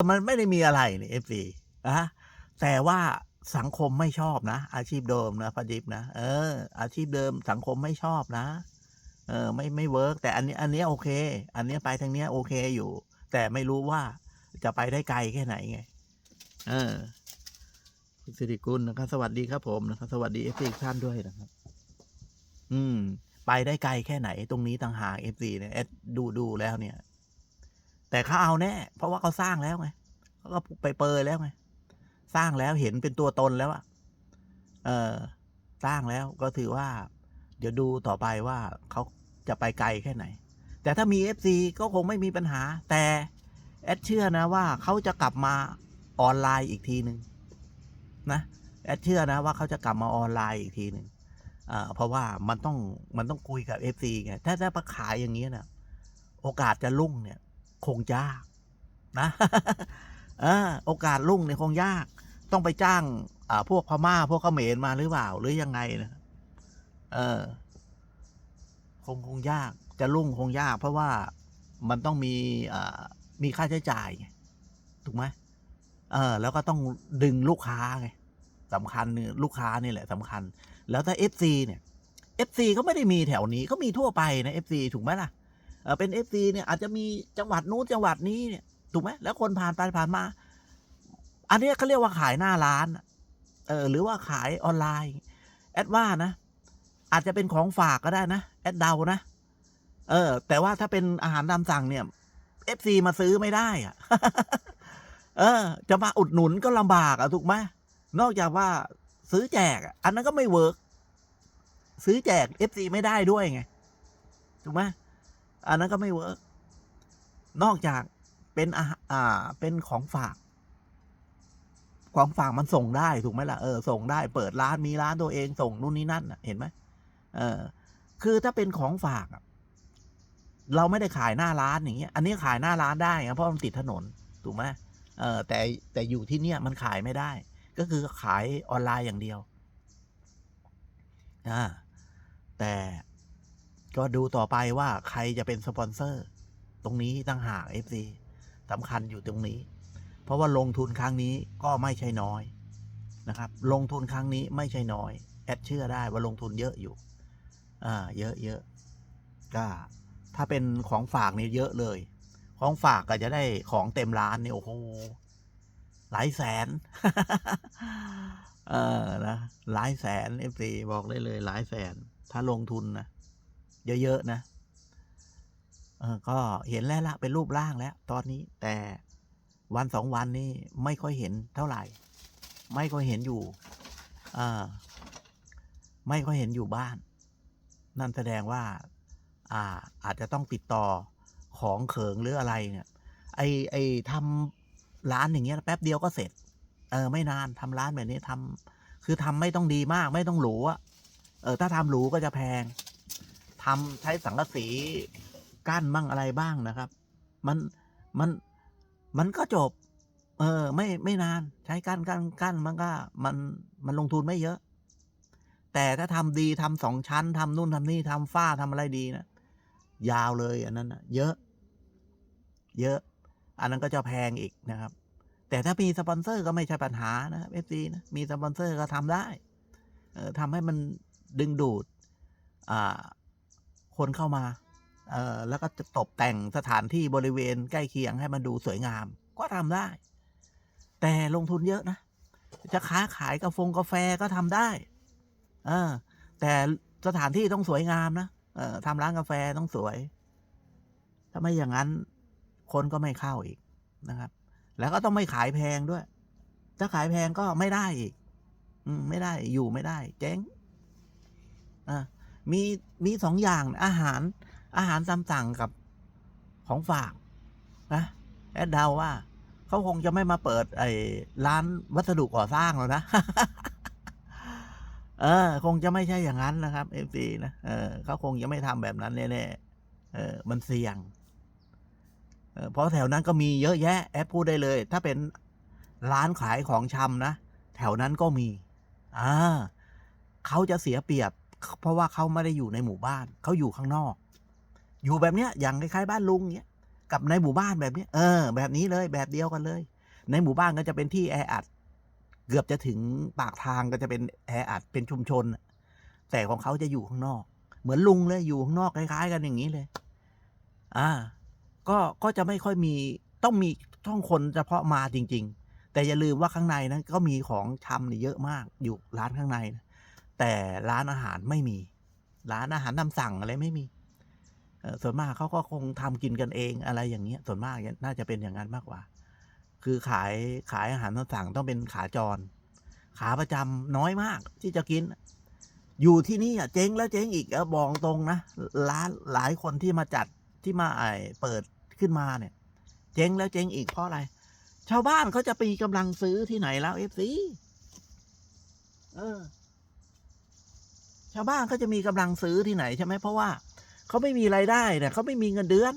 มันไม่ได้มีอะไรนี่เอฟซีนะแต่ว่าสังคมไม่ชอบนะ อาชีพเดิมนะพอดิบนะเออ อาชีพเดิมสังคมไม่ชอบนะ เออ ไม่ไม่เวิร์กแต่อันนี้ อันนี้โอเค อันนี้ไปทางเนี้ยโอเคอยู่ แต่ไม่รู้ว่าจะไปได้ไกลแค่ไหนไง เออคุณสิริกุลนะครับสวัสดีครับผมนะครับสวัสดีเอฟซีท่านด้วยนะครับ อืม ไปได้ไกลแค่ไหน ตรงนี้ต่างหากเอฟซีเนี่ยดูดูแล้วเนี่ย แต่เขาเอาแน่ เพราะว่าเขาสร้างแล้วไงเขาก็ไปเปยแล้วไงสร้างแล้วเห็นเป็นตัวตนแล้วอะเออสร้างแล้วก็ถือว่า เดี๋ยวดูต่อไปว่าเขาจะไปไกลแค่ไหน แต่ถ้ามีเอฟซีก็คงไม่มีปัญหา แต่แอดเชื่อนะว่าเขาจะกลับมาออนไลน์อีกทีหนึ่งนะแอดเชื่อนะว่าเขาจะกลับมาออนไลน์อีกทีหนึ่งอ่าเพราะว่ามันต้องมันต้องคุยกับเอฟซีไงถ้าถ้าประขายอย่างนี้นะโอกาสจะรุ่งเนี่ย คงยากนะโอกาสรุ่งเนี่ยคงยาก ต้องไปจ้างอ่าพวกพม่าพวกเขมรมาหรือเปล่าหรือยังไงนะเออ คงคงยาก จะรุ่งคงยาก เพราะว่ามันต้องมีอ่ามีค่าใช้จ่ายไงถูกไหมเออ แล้วก็ต้องดึงลูกค้าไงสำคัญลูกค้านี่แหละสำคัญ แล้วถ้า FC เนี่ย FC ก็ไม่ได้มีแถวนี้ก็มีทั่วไปนะ FC ถูกไหมล่ะ เออเป็น FC เนี่ยอาจจะมีจังหวัดนู้นจังหวัดนี้เนี่ยถูกไหมแล้วคนผ่านไปผ่านมา อันนี้เขาเรียกว่าขายหน้าร้านเออหรือว่าขายออนไลน์ แอดว่านะ อาจจะเป็นของฝากก็ได้นะ แอดเดานะ เออ แต่ว่าถ้าเป็นอาหารตามสั่งเนี่ย FC มาซื้อไม่ได้อะเออ จะมาอุดหนุนก็ลำบากอะถูกไหมนอกจากว่าซื้อแจกอะอันนั้นก็ไม่เวิร์กซื้อแจก FC ไม่ได้ด้วยไง ถูกไหม อันนั้นก็ไม่เวิร์กนอกจากเป็นอาหารอ่าเป็นของฝาก ของฝากมันส่งได้ถูกไหมล่ะเออส่งได้เปิดร้านมีร้านตัวเองส่งนู่นนี่นั่นเห็นไหมเออ คือถ้าเป็นของฝากเราไม่ได้ขายหน้าร้านอย่างเงี้ย อันนี้ขายหน้าร้านได้เพราะมันติดถนนถูกไหมเออแต่แต่อยู่ที่เนี่ยมันขายไม่ได้ ก็คือขายออนไลน์อย่างเดียวอ่าแต่ ก็ดูต่อไปว่าใครจะเป็นสปอนเซอร์ ตรงนี้ตั้งหาก FC สำคัญอยู่ตรงนี้ เพราะว่าลงทุนครั้งนี้ก็ไม่ใช่น้อยนะครับ ลงทุนครั้งนี้ไม่ใช่น้อย แอดเชื่อได้ว่าลงทุนเยอะอยู่ อ่า เยอะเยอะก็ถ้าเป็นของฝากเนี่ยเยอะเลย ของฝากก็จะได้ของเต็มร้านเนี่ยโอ้โห หลายแสน เออนะ หลายแสนเอฟซีบอกได้เลย หลายแสน ถ้าลงทุนนะ เยอะๆนะเออก็เห็นแล้วละเป็นรูปร่างแล้ว ตอนนี้แต่วันสองวันนี้ไม่ค่อยเห็นเท่าไหร่ ไม่ค่อยเห็นอยู่อ่าไม่ค่อยเห็นอยู่บ้าน นั่นแสดงว่า อ่า อาจจะต้องติดต่อของเขิงหรืออะไรเนี่ย ไอไอทำร้านอย่างเงี้ยแป๊บเดียวก็เสร็จ เออ ไม่นานทำร้านแบบนี้ทำคือทำไม่ต้องดีมาก ไม่ต้องหรูอะเออ ถ้าทำหรูก็จะแพง ทำใช้สังกะสีกั้นบ้างอะไรบ้างนะครับ มันมันมันก็จบ เออ ไม่ไม่นานใช้กั้นกั้นกั้นมันก็ มันมันลงทุนไม่เยอะ แต่ถ้าทำดีทำสองชั้นทำนู่นทำนี่ทำฝ้าทำอะไรดีนะยาวเลยอันนั้นนะเยอะ เยอะ อันนั้นก็จะแพงอีกนะครับ แต่ถ้ามีสปอนเซอร์ก็ไม่ใช่ปัญหานะครับเอฟซีนะมีสปอนเซอร์ก็ทำได้ เออทำให้มันดึงดูด อ่า คนเข้ามา เอ่อ แล้วก็จะตกแต่งสถานที่บริเวณใกล้เคียงให้มันดูสวยงาม ก็ทำได้ แต่ลงทุนเยอะนะ จะค้าขายกาแฟกาแฟก็ทำได้ เออ แต่สถานที่ต้องสวยงามนะ เอ่อทำร้านกาแฟต้องสวย ถ้าไม่อย่างนั้น คนก็ไม่เข้าอีกนะครับ แล้วก็ต้องไม่ขายแพงด้วย ถ้าขายแพงก็ไม่ได้อีก อืม ไม่ได้ อยู่ไม่ได้ เจ๊ง อ่า มีมีสองอย่างอาหารอาหารตามสั่งกับของฝากนะแอดเดาว่าเขาคงจะไม่มาเปิด ไอ้ร้านวัสดุก่อสร้างแล้วนะ เออ คงจะไม่ใช่อย่างนั้นนะครับเอฟซีนะเออเขาคงจะไม่ทำแบบนั้นแน่ๆเออ มันเสี่ยงเออเพราะแถวนั้นก็มีเยอะแยะ แอดพูดได้เลย ถ้าเป็นร้านขายของชำนะ แถวนั้นก็มี อ่าเขาจะเสียเปรียบ เพราะว่าเขาไม่ได้อยู่ในหมู่บ้าน เขาอยู่ข้างนอก อยู่แบบเนี้ยอย่างคล้ายๆบ้านลุงเนี้ยกับในหมู่บ้านแบบนี้เออ แบบนี้เลยแบบเดียวกันเลย ในหมู่บ้านก็จะเป็นที่แออัด เกือบจะถึงปากทางก็จะเป็นแออัดเป็นชุมชน แต่ของเขาจะอยู่ข้างนอก เหมือนลุงเลยอยู่ข้างนอกคล้าย ๆ กันอย่างนี้เลย อ่า ก็ก็จะไม่ค่อยมีต้องมีต้องคนเฉพาะมาจริง ๆ แต่อย่าลืมว่าข้างในนั้นก็มีของชำเนี่ยเยอะมากอยู่ร้านข้างในนะ แต่ร้านอาหารไม่มี ร้านอาหารตาสั่งอะไรไม่มีส่วนมากเขาก็คงทำกินกันเองอะไรอย่างเงี้ย ส่วนมากน่าจะเป็นอย่างนั้นมากกว่า คือขายขายอาหารตามสั่งต้องเป็นขาจร ขาประจำน้อยมากที่จะกิน อยู่ที่นี่อะเจ๊งแล้วเจ๊งอีกเอาบอกตรงนะร้านหลายคนที่มาจัดที่มาไอเปิดขึ้นมาเนี่ย เจ๊งแล้วเจ๊งอีกเพราะอะไร ชาวบ้านเขาจะปีกำลังซื้อที่ไหนแล้วเอฟซีเออาวบ้านเขาจะมีกำลังซื้อที่ไหนใช่ไหมเพราะว่าเขาไม่มีไรายได้เนี่ยเขาไม่มีเงินเดือน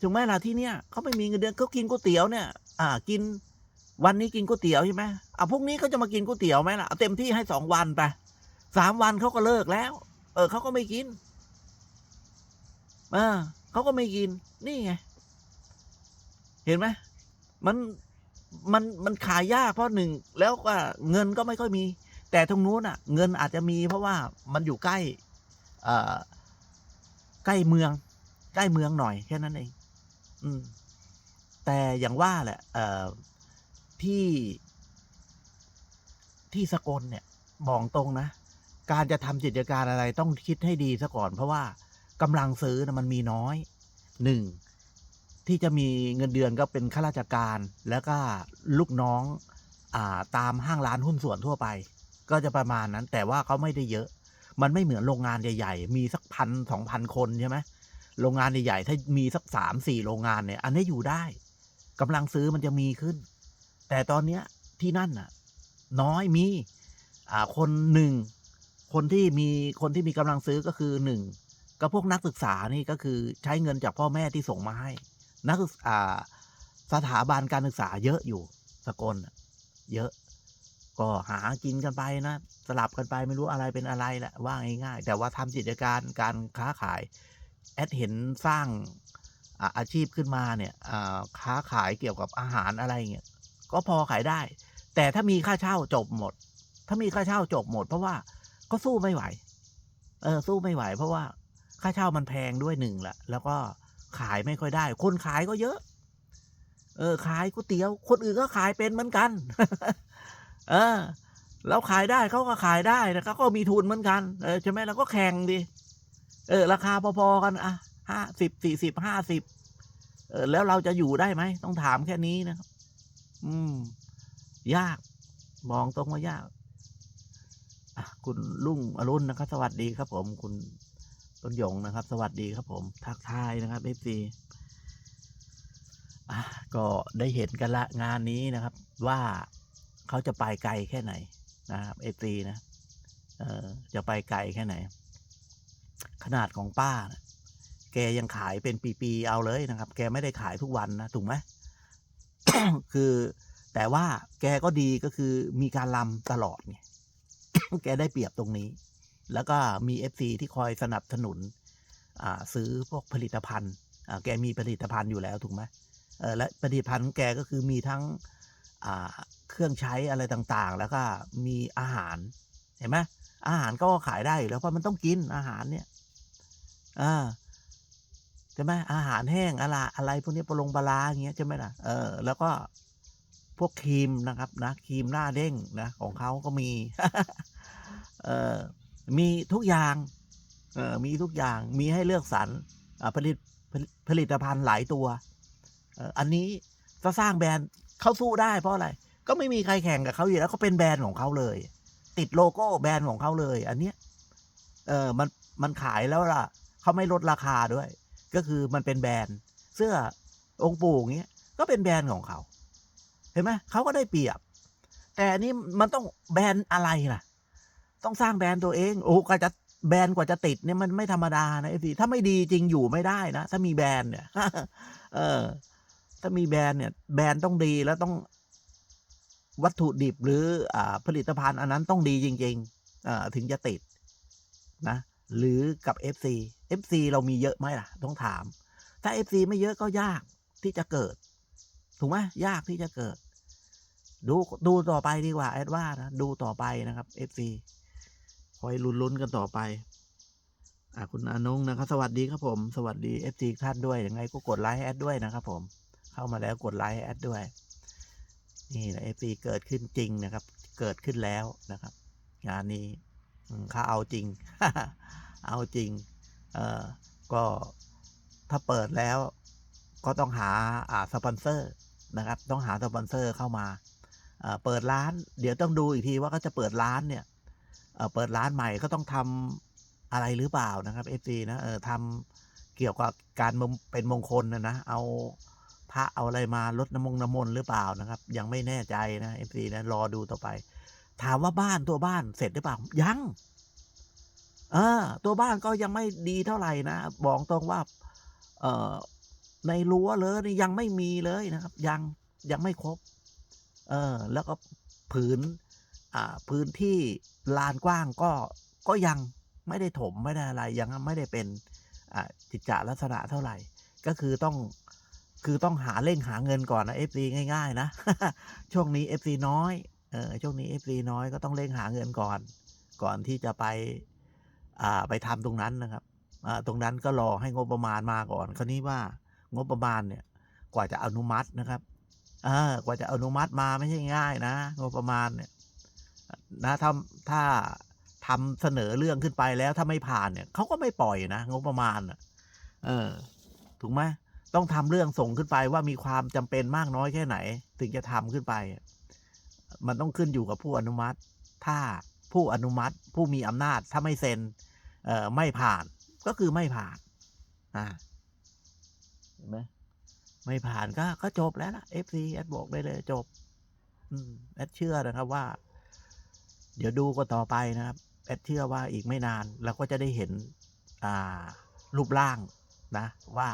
ถูกไหมล่ะที่เนี้ยเขาไม่มีเงินเดือนเขากินก๋วยเตี๋ยวเนี่ย อ่า กิน วันนี้กินก๋วยเตี๋ยวใช่ไหมอะพรุ่งนี้เขาจะมากินก๋วยเตี๋ยวไหมล่ะเอาเต็มที่ให้สองวันไปสามวันเขาก็เลิกแล้ว เออเขาก็ไม่กินอ่าเขาก็ไม่กิน นี่ไง เห็นไหมมันมันมันขายยากเพราะหนึ่งแล้วก็เงินก็ไม่ค่อยมี แต่ตรงนู้นอะเงินอาจจะมีเพราะว่ามันอยู่ใกล้ใกล้เมือง ใกล้เมืองหน่อยแค่นั้นเองอืมแต่อย่างว่าแหละที่ที่สกลเนี่ยบอกตรงนะ การจะทำกิจการอะไรต้องคิดให้ดีซะก่อน เพราะว่ากำลังซื้อนะมันมีน้อยหนึ่งที่จะมีเงินเดือนก็เป็นข้าราชการ แล้วก็ลูกน้องอาตามห้างร้านหุ้นส่วนทั่วไป ก็จะประมาณนั้น แต่ว่าเขาไม่ได้เยอะ มันไม่เหมือนโรงงานใหญ่ๆ มีสักพันสองพันคนใช่ไหมโรงงานใหญ่ๆ ถ้ามีสักสามสี่โรงงานเนี่ย อันนี้อยู่ได้กำลังซื้อมันจะมีขึ้น แต่ตอนเนี้ยที่นั่นน่ะ น้อยมี อ่าคนหนึ่งคนที่มีคนที่มีกำลังซื้อก็คือหนึ่งก็พวกนักศึกษานี่ก็คือใช้เงินจากพ่อแม่ที่ส่งมาให้ นักศึกษาสถาบันการศึกษาเยอะอยู่สกลเยอะ ก็หากินกันไปนะ สลับกันไปไม่รู้อะไรเป็นอะไรแหละว่าง่ายๆแต่ว่าทำกิจการการค้าขาย แอดเห็นสร้างอาชีพขึ้นมาเนี่ยค้าขายเกี่ยวกับอาหารอะไรเงี้ยก็พอขายได้ แต่ถ้ามีค่าเช่าจบหมด ถ้ามีค่าเช่าจบหมด เพราะว่าก็สู้ไม่ไหว เออสู้ไม่ไหว เพราะว่าค่าเช่ามันแพงด้วยหนึ่งละแล้วก็ขายไม่ค่อยได้ คนขายก็เยอะ เออ ขายก๋วยเตี๋ยว คนอื่นก็ขายเป็นเหมือนกัน เออเราขายได้เขาก็ขายได้นะเขาก็มีทุนเหมือนกันเออใช่ไหมเราก็แข่งดิเออ ราคาพอๆกันอะห้าสิบสี่สิบห้าสิบเออแล้วเราจะอยู่ได้ไหมต้องถามแค่นี้นะครับ อืม ยาก มองตรงว่ายากคุณลุงอรุณนะครับ สวัสดีครับ ผม คุณต้นหยงนะครับ สวัสดีครับ ผม ทักทายนะครับเอฟซีอะก็ได้เห็นกันละงานนี้นะครับ ว่า เขาจะไปไกลแค่ไหนนะครับเอฟซีนะเออจะไปไกลแค่ไหน ขนาดของป้านะแกยังขายเป็นปีๆเอาเลยนะครับ แกไม่ได้ขายทุกวันนะถูกไหมคือแต่ว่าแกก็ดีก็คือมีการลำตลอดไงแกได้เปรียบตรงนี้ แล้วก็มีเอฟซีที่คอยสนับสนุนซื้อพวกผลิตภัณฑ์แกมีผลิตภัณฑ์อยู่แล้วถูกไหมเออและผลิตภัณฑ์ของแกก็คือมีทั้ง เครื่องใช้อะไรต่างๆ แล้วก็มีอาหารเห็นไหมอาหารก็ขายได้แล้วเพราะมันต้องกินอาหารเนี่ยอ่าใช่ไหมอาหารแห้งอะไรอะไรพวกนี้ปลงปลาอย่างเงี้ยใช่ไหมล่ะเออแล้วก็พวกครีมนะครับนะครีมหน้าเด้งนะของเขาก็มีเออมีทุกอย่างเออมีทุกอย่างมีให้เลือกสรรอ่าผลิตผลิตผลิตภัณฑ์หลายตัวอออันนี้จะสร้างแบรนด์ เขาสู้ได้เพราะอะไร ก็ไม่มีใครแข่งกับเขาอยู่แล้วเขาเป็นแบรนด์ของเขาเลย ติดโลโก้แบรนด์ของเขาเลย อันเนี้ยเออมันมันขายแล้วล่ะเขาไม่ลดราคาด้วย ก็คือมันเป็นแบรนด์ เสื้อองค์ปู่อย่างเงี้ยก็เป็นแบรนด์ของเขาเห็นไหมเขาก็ได้เปรียบ แต่อันนี้มันต้องแบรนด์อะไรล่ะ ต้องสร้างแบรนด์ตัวเองโอ้กว่าจะแบรนด์กว่าจะติดเนี่ยมันไม่ธรรมดานะไอ้พี่ถ้าไม่ดีจริงอยู่ไม่ได้นะ ถ้ามีแบรนด์เนี่ยเออ ถ้ามีแบรนด์เนี่ยแบรนด์ต้องดีแล้วต้องวัตถุดิบหรืออผลิตภัณฑ์อันนั้นต้องดีจริงๆถึงจะติดนะหรือกับ FC FC เรามีเยอะไหมล่ะ ต้องถาม ถ้าเอฟซีไม่เยอะก็ยากที่จะเกิด ถูกไหมยากที่จะเกิด ดูดูต่อไปดีกว่าแอดว่านะดูต่อไปนะครับเอฟซีคอยลุ้นๆกันต่อไปอ่าคุณอนุงนะครับ สวัสดีครับผม สวัสดีเอฟซีท่านด้วยยังไงก็กดไลค์ให้แอดด้วยนะครับผม เข้ามาแล้วกดไลค์แอดด้วย นี่นะเอฟซีเกิดขึ้นจริงนะครับ เกิดขึ้นแล้วนะครับ งานนี้อืมเขาเอาจริง เอาจริง เอ่อก็ถ้าเปิดแล้วก็ต้องหาอ่าสปอนเซอร์นะครับ ต้องหาสปอนเซอร์เข้ามาเอ่อเปิดร้าน เดี๋ยวต้องดูอีกทีว่าเขาจะเปิดร้านเนี่ยเอ่อเปิดร้านใหม่ก็ต้องทำอะไรหรือเปล่านะครับเอฟซีนะเออทำเกี่ยวกับการเป็นมงคลนะนะ เอา พระเอาอะไรมาลดน้ำมงน้ำมนต์หรือเปล่านะครับ ยังไม่แน่ใจนะเอฟซีนะรอดูต่อไป ถามว่าบ้านตัวบ้านเสร็จหรือเปล่ายังเออตัวบ้านก็ยังไม่ดีเท่าไหร่นะบอกตรงว่า เออในรั้วเลยนี่ยังไม่มีเลยนะครับ ยังยังไม่ครบ เออ แล้วก็ผืน อ่า พื้นที่ลานกว้างก็ก็ยังไม่ได้ถมไม่ได้อะไร ยังไม่ได้เป็น อ่าจิตจาลักษณะเท่าไหร่ ก็คือต้อง คือต้องหาเร่งหาเงินก่อนนะ FC ง่าย ๆ นะ ช่วงนี้ FC น้อยเออช่วงนี้ FC น้อยก็ต้องเร่งหาเงินก่อน ก่อนที่จะไป อ่าไปทำตรงนั้นนะครับอ่าตรงนั้นก็รอให้งบประมาณมาก่อน คราวนี้ว่างบประมาณเนี่ย กว่าจะอนุมัตินะครับอ่ากว่าจะอนุมัติมาไม่ใช่ง่ายนะ งบประมาณเนี่ย นะถ้าถ้าทำเสนอเรื่องขึ้นไปแล้วถ้าไม่ผ่านเนี่ยเขาก็ไม่ปล่อยนะงบประมาณน่ะเออถูกไหม ต้องทำเรื่องส่งขึ้นไปว่ามีความจำเป็นมากน้อยแค่ไหน ถึงจะทำขึ้นไป มันต้องขึ้นอยู่กับผู้อนุมัติ ถ้าผู้อนุมัติ ผู้มีอำนาจถ้าไม่เซ็นไม่ผ่านก็คือไม่ผ่านอ่าเห็นไหมไม่ผ่านก็ก็จบแล้วล่ะ FC แอดบอกได้เลยจบแอดเชื่อนะครับว่า เดี๋ยวดูกันต่อไปนะครับแอดเชื่อว่าอีกไม่นานเราก็จะได้เห็น อ่า รูปร่างนะ ว่า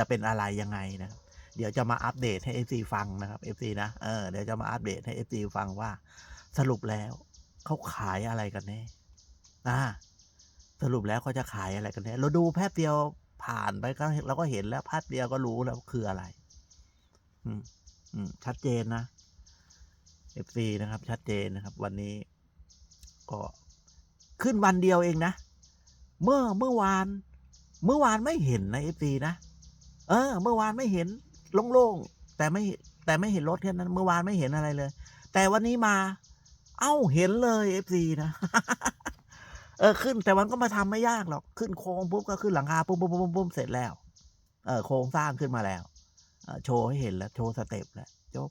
จะเป็นอะไรยังไงนะครับ เดี๋ยวจะมาอัปเดตให้ FC ฟังนะครับ FC นะเออเดี๋ยวจะมาอัปเดตให้ FC ฟังว่าสรุปแล้วเขาขายอะไรกันแน่อ่าสรุปแล้วเขาจะขายอะไรกันแน่เราดูแป๊บเดียวผ่านไปก็เราก็เห็นแล้วแป๊บเดียวก็รู้แล้วคืออะไร อืมอืมชัดเจนนะ FC นะครับ ชัดเจนนะครับ วันนี้ ก็ขึ้นวันเดียวเองนะ เมื่อเมื่อวาน เมื่อวานไม่เห็นนะ FC นะ เออ เมื่อวานไม่เห็นโล่งๆแต่ไม่แต่ไม่เห็นรถแค่นั้น เมื่อวานไม่เห็นอะไรเลย แต่วันนี้มา เอ้าเห็นเลย FC นะเออขึ้น แต่มันก็มาทำไม่ยากหรอกขึ้นโค้งปุ๊บก็ขึ้นหลังคาปุ๊บปุ๊บปุ๊บปุ๊บเสร็จแล้ว เออโครงสร้างขึ้นมาแล้วโชว์ให้เห็นแล้วโชว์สเต็ปแล้วจบ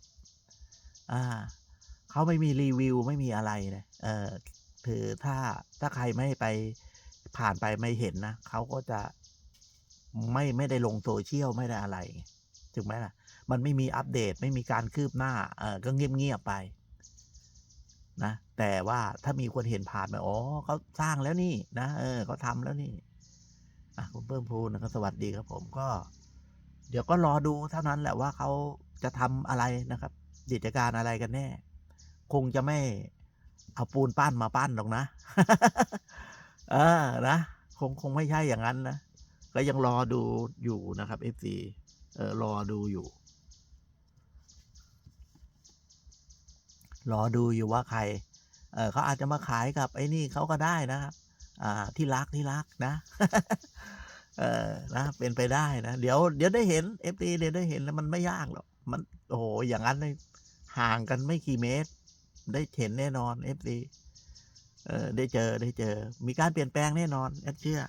อ่าเขาไม่มีรีวิวไม่มีอะไรนะเออคือถ้าถ้าใครไม่ไปผ่านไปไม่เห็นนะเขาก็จะ ไม่ไม่ได้ลงโซเชียลไม่ได้อะไรถูกไหมล่ะ มันไม่มีอัปเดตไม่มีการคืบหน้า เออก็เงียบๆไป นะ แต่ว่าถ้ามีคนเห็นผ่านไปอ๋อเขาสร้างแล้วนี่ นะเออเขาทำแล้วนี่อะคุณเพิ่มพูนะครับสวัสดีครับ ผมก็ เดี๋ยวก็รอดูเท่านั้นแหละว่าเขาจะทำอะไรนะครับกิจการอะไรกันแน่ คงจะไม่เอาปูนปั้นมาปั้นหรอกนะ เออนะคงคงไม่ใช่อย่างนั้นนะ ก็ยังรอดูอยู่นะครับเอฟเออรอดูอยู่ รอดูอยู่ว่าใคร เออเขาอาจจะมาขายกับไอ้นี่เขาก็ได้นะครับ อ่า ที่รักที่รักนะ เออนะเป็นไปได้นะ เดี๋ยวเดี๋ยวได้เห็นเอเดี๋ยวได้เห็นแล้วมันไม่ยากหรอก มันโอ้โหอย่างนั้นเลยห่างกันไม่กี่เมตร ได้เห็นแน่นอนเอเออได้เจอได้เจอ มีการเปลี่ยนแปลงแน่นอนแอดเชื่อ